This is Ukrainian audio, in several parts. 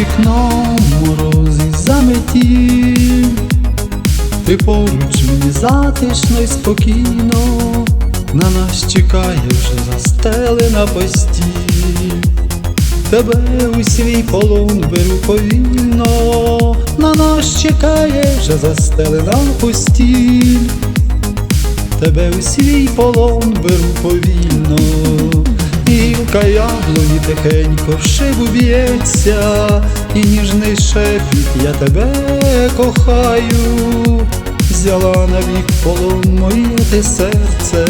вікном мороз і заметів, ти поруч мені затишно й спокійно, на нас чекає вже застелена постіль, тебе у свій полон беру повільно, на нас чекає вже застелена постіль, тебе у свій полон беру повільно гілка яблуні тихенько в шибу б'ється, і ніжний шепіт я тебе кохаю, взяла навік полон моє ти серце,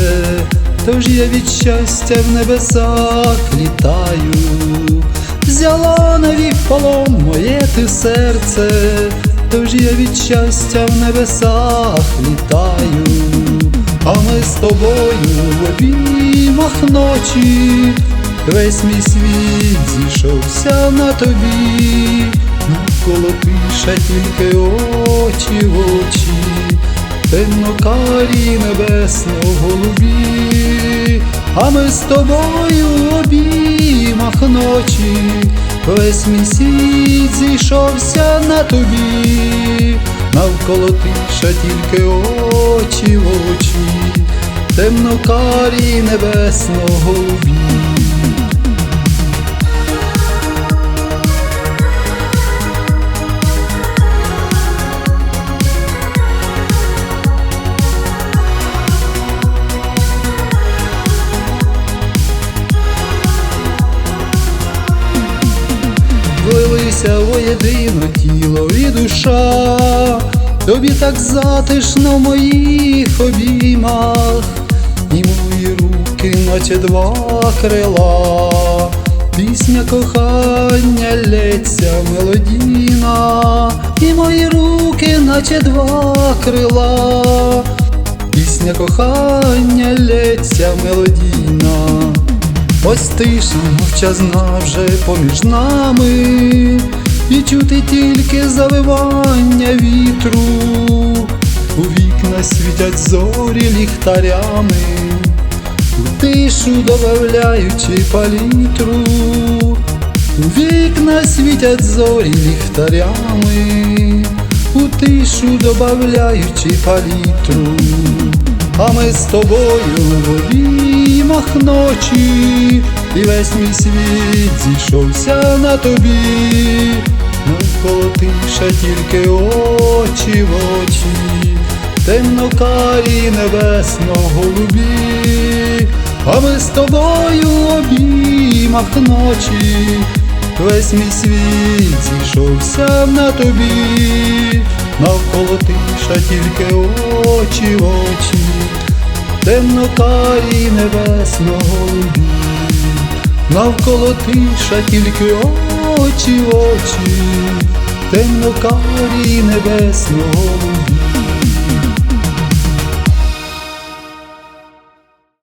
тож я від щастя в небесах літаю, взяла навік полон моє ти серце, тож я від щастя в небесах літаю. А ми з тобою в обіймах ночі, весь мій світ зійшовся на тобі, навколо тиша тільки очі в очі, темно-карі небесно голубі, а ми з тобою в обіймах ночі, весь мій світ зійшовся на тобі, навколо тиша тільки очі в очі, темно-карі небесно голубі. Влилися воєдино тіло і душа, тобі так затишно в моїх обіймах, і мої руки, наче два крила, пісня кохання лється мелодійна, і мої руки, наче два крила, пісня кохання лється мелодійна. Ось тиша мовчазна вже поміж нами, і чути тільки завивання вітру, у вікна світять зорі ліхтарями, у тишу добавляючи палітру, у вікна світять зорі ліхтарями, у тишу добавляючи палітру. А ми з тобою в обіймах ночі, і весь мій світ зійшовся на тобі, навколо тиша тільки очі в очі, темно-карі небесно голубі, а ми з тобою обіймах ночі, весь мій світ зійшовся на тобі, навколо тиша тільки очі в очі, темно-карі небесного голубі, навколо тиша тільки очі очі, темно-карі небесно голубі.